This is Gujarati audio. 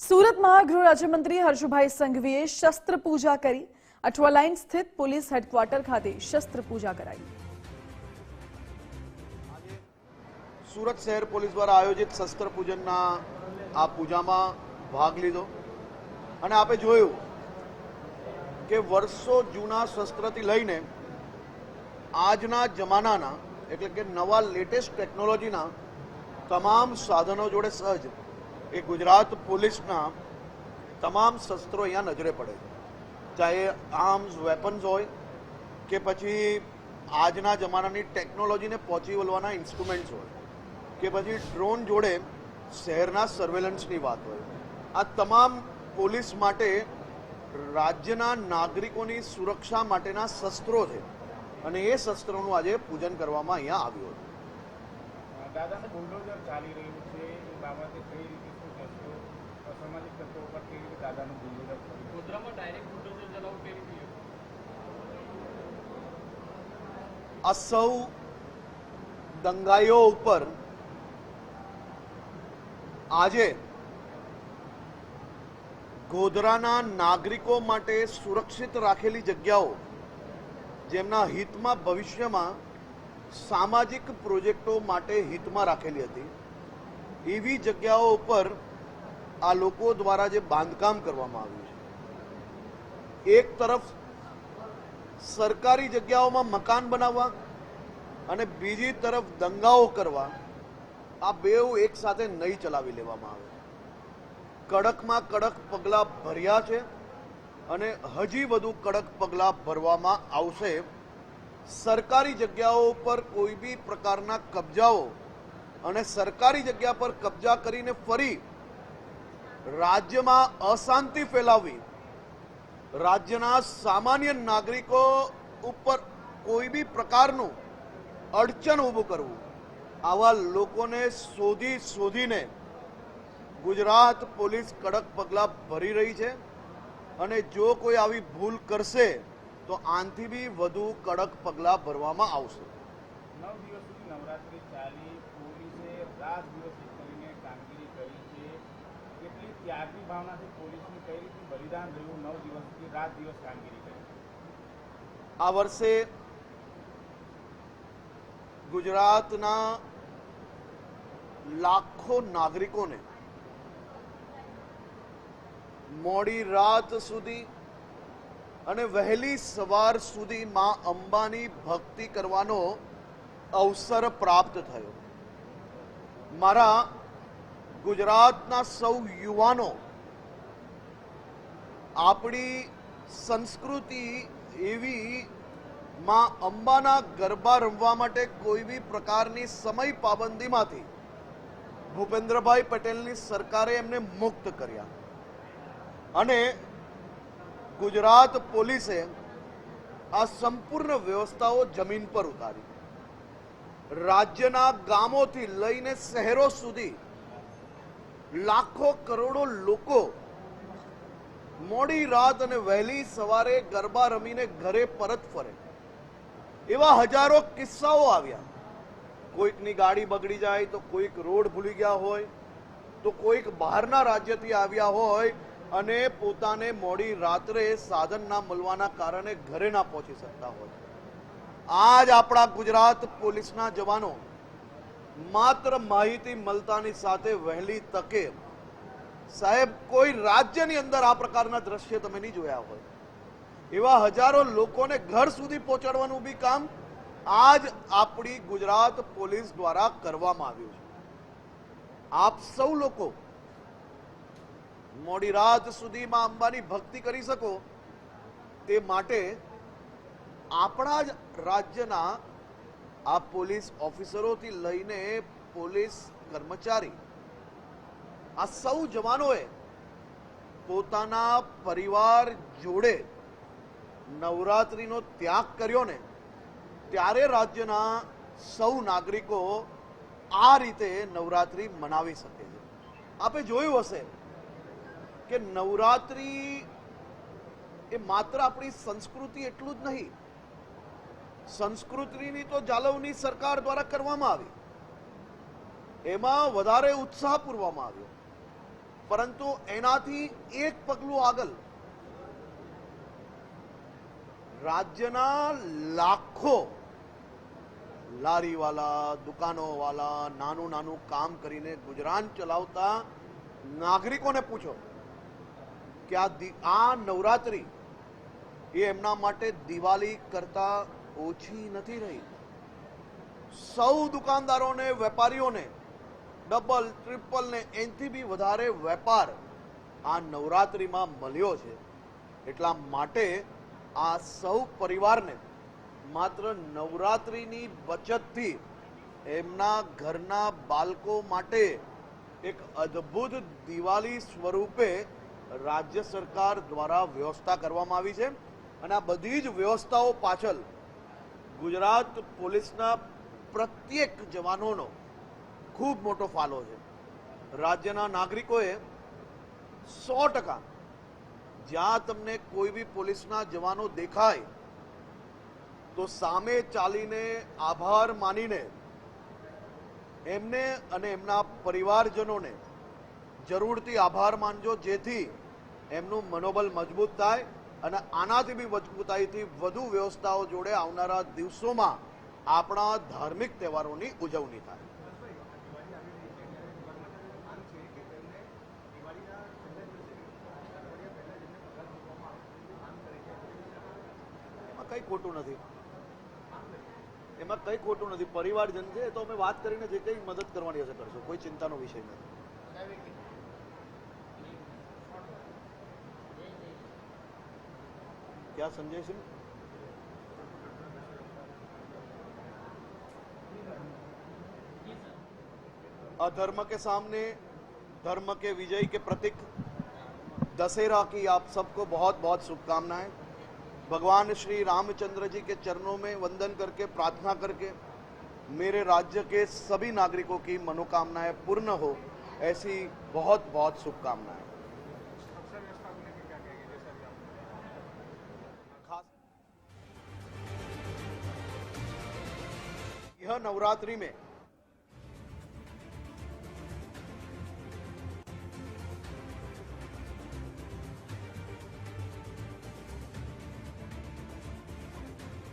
સુરતમાં ગૃહ રાજ્યમંત્રી હર્ષભાઈ સંઘવીએ શસ્ત્ર પૂજા કરી. અઠવા લાઇન સ્થિત પોલીસ હેડક્વાર્ટર ખાતે શસ્ત્ર પૂજા કરાઈ. સુરત શહેર પોલીસ દ્વારા આયોજિત શસ્ત્ર પૂજનના આ પૂજામાં ભાગ લીધો. અને આપે જોયું કે વર્ષો જૂના શસ્ત્રથી લઈને આજના જમાનાના, એટલે કે નવા લેટેસ્ટ ટેકનોલોજીના તમામ સાધનો જોડે સહજ એ ગુજરાત પોલીસના તમામ શસ્ત્રો અહીંયા નજરે પડે છે. ચાહે આર્મ્સ વેપન્સ હોય કે પછી આજના જમાનાની ટેકનોલોજીને પહોંચી વળવાના ઇન્સ્ટ્રુમેન્ટ્સ હોય કે પછી ડ્રોન જોડે શહેરના સર્વેલન્સની વાત હોય. આ તમામ પોલીસ માટે રાજ્યના નાગરિકોની સુરક્ષા માટેના શસ્ત્રો છે. અને એ શસ્ત્રોનું આજે પૂજન કરવામાં અહીંયા આવ્યું હતું. દાદાનું બુલડોઝર ચાલી રહ્યું છે એ બાબતે કઈ રીતે શું કહેશો? અસામાજિક તત્વો પર કઈ રીતે દાદાનું બુલડોઝર ગોધરામાં ડાયરેક્ટ બુલડોઝર ચલાવવું કઈ રીતે આ સૌ દંગાઈઓ ઉપર આજે ગોધરાના નાગરિકો માટે સુરક્ષિત રાખેલી જગ્યાઓ જેમના હિતમાં ભવિષ્યમાં સામાજિક પ્રોજેક્ટો માટે હિતમાં રાખેલી હતી. એવી જગ્યાઓ ઉપર આ લોકો દ્વારા જે બાંધકામ કરવામાં આવ્યું છે. એક તરફ સરકારી જગ્યાઓમાં મકાન બનાવવા અને બીજી તરફ દંગાઓ કરવા આ બેઉ એક સાથે નહીં ચલાવી લેવામાં આવે. કડકમાં કડક પગલાં ભર્યા છે અને હજી વધુ કડક પગલાં ભરવામાં આવશે સરકારી જગ્યાઓ પર કોઈ બી પ્રકારના કબજાઓ અને સરકારી જગ્યા પર કબજા કરીને ફરી રાજ્યમાં અશાંતિ ફેલાવવી, રાજ્યના સામાન્ય નાગરિકો ઉપર કોઈ બી પ્રકારનું અડચણ ઊભું કરવું, આવા લોકોને શોધી શોધીને ગુજરાત પોલીસ કડક પગલાં ભરી રહી છે અને જો કોઈ આવી ભૂલ કરશે તો આનાથી બી વધુ કડક પગલાં ભરવામાં આવશે. નવ દિવસ સુધી નવરાત્રિ ચાલી પોલીસે રાત દિવસ કરીને કામગીરી કરી છે. કેટલી ત્યાગની ભાવનાથી પોલીસનું કઈ રીતે બલિદાન રહ્યું નવ દિવસ રાત દિવસ કામગીરી કરી. આ વર્ષે ગુજરાતના લાખો નાગરિકોને મોડી રાત સુધી અને વહેલી સવાર સુધી માં અંબાની ભક્તિ કરવાનો અવસર પ્રાપ્ત થયો. મારા ગુજરાતના સૌ યુવાનો, આપણી સંસ્કૃતિ એવી માં અંબાના ગરબા રમવા માટે કોઈ બી પ્રકારની સમય પાબંદીમાંથી ભૂપેન્દ્રભાઈ પટેલની સરકારે એમને મુક્ત કર્યા. અને ગુજરાત પોલીસે આ સંપૂર્ણ વ્યવસ્થાઓ જમીન પર ઉતારી. રાજ્યના ગામોથી લઈને શહેરો સુધી લાખો કરોડો લોકો મોડી રાત અને વહેલી સવારે ગરબા રમીને ઘરે પરત ફરે. એવા હજારો કિસ્સાઓ આવ્યા. કોઈકની ગાડી બગડી જાય તો કોઈક રોડ ભૂલી ગયા હોય, તો કોઈક બહારના રાજ્યથી આવ્યા હોય અને પોતાને મોડી રાત્રે સાધન ના મળવાના કારણે ઘરે ના પહોંચી શકતા હોય. આજ આપણા ગુજરાત પોલીસના જવાનો માત્ર માહિતી મળતાની સાથે વહેલી તકે સાહેબ, કોઈ રાજ્યની અંદર આ પ્રકારના દ્રશ્ય તમે નહીં જોયા હોય. એવા હજારો લોકોને ઘર સુધી પહોંચાડવાનું બી કામ આજ આપણી ગુજરાત પોલીસ દ્વારા કરવામાં આવ્યું છે. આપ સૌ લોકો મોડી રાત સુધીમાં અંબાની ભક્તિ કરી શકો તે માટે આપણા જ રાજ્યના આ પોલીસ ઓફિસરોથી લઈને પોલીસ કર્મચારી, આ સૌ જવાનોએ પોતાના પરિવાર જોડે નવરાત્રિનો ત્યાગ કર્યો ને ત્યારે રાજ્યના સૌ નાગરિકો આ રીતે નવરાત્રિ મનાવી શકે છે. આપે જોયું હશે કે નવરાત્રિ એ માત્ર આપણી સંસ્કૃતિ એટલું જ નહીં. સંસ્કૃતિની તો જાળવણી સરકાર દ્વારા કરવામાં આવી. એમાં વધારે ઉત્સાહ પૂરવામાં આવ્યો. પરંતુ એનાથી એક પગલું આગળ. રાજ્યના લાખો લારીવાલા, દુકાનોવાલા નાનું નાનું કામ કરીને ગુજરાન ચલાવતા નાગરિકોને પૂછો. કે આ આ નવરાત્રી એ એમના માટે દિવાળી કરતા ઓછી નથી રહી. સૌ દુકાનદારોને, વેપારીઓને, ડબલ, ટ્રિપલ ને એનથી બી વધારે વેપાર આ નવરાત્રિમાં મળ્યો છે. એટલા માટે આ સૌ પરિવારને માત્ર નવરાત્રિની બચતથી એમના ઘરના બાળકો માટે એક અદ્ભુત દિવાળી સ્વરૂપે રાજ્ય સરકાર દ્વારા વ્યવસ્થા કરવામાં આવી છે અને આ બધી જ વ્યવસ્થાઓ પાછળ ગુજરાત પોલીસના પ્રત્યેક જવાનોનો ખૂબ મોટો ફાળો છે. રાજ્યના નાગરિકોએ સો ટકા જ્યાં તમને કોઈ બી પોલીસના જવાનો દેખાય તો સામે ચાલીને આભાર માનીને એમને અને એમના પરિવારજનોને જરૂરથી આભાર માનજો, જેથી એમનું મનોબળ મજબૂત થાય અને આનાથી બી મજબૂતાઈથી વધુ વ્યવસ્થાઓ જોડે આવનારા દિવસોમાં આપણા ધાર્મિક તહેવારોની ઉજવણી થાય. કઈ ખોટું નથી. એમાં કઈ ખોટું નથી. પરિવારજન છે તો અમે વાત કરીને જે કઈ મદદ કરવાની હશે કરશો. કોઈ ચિંતાનો વિષય નથી. क्या संजय सिंह? अधर्म के सामने, धर्म के विजय के प्रतीक। दशहरा की आप सबको बहुत बहुत शुभकामनाएँ। भगवान श्री रामचंद्र जी के चरणों में वंदन करके, प्रार्थना करके, मेरे राज्य के सभी नागरिकों की मनोकामनाएँ पूर्ण हो, ऐसी बहुत बहुत शुभकामनाएँ। नवरात्रि में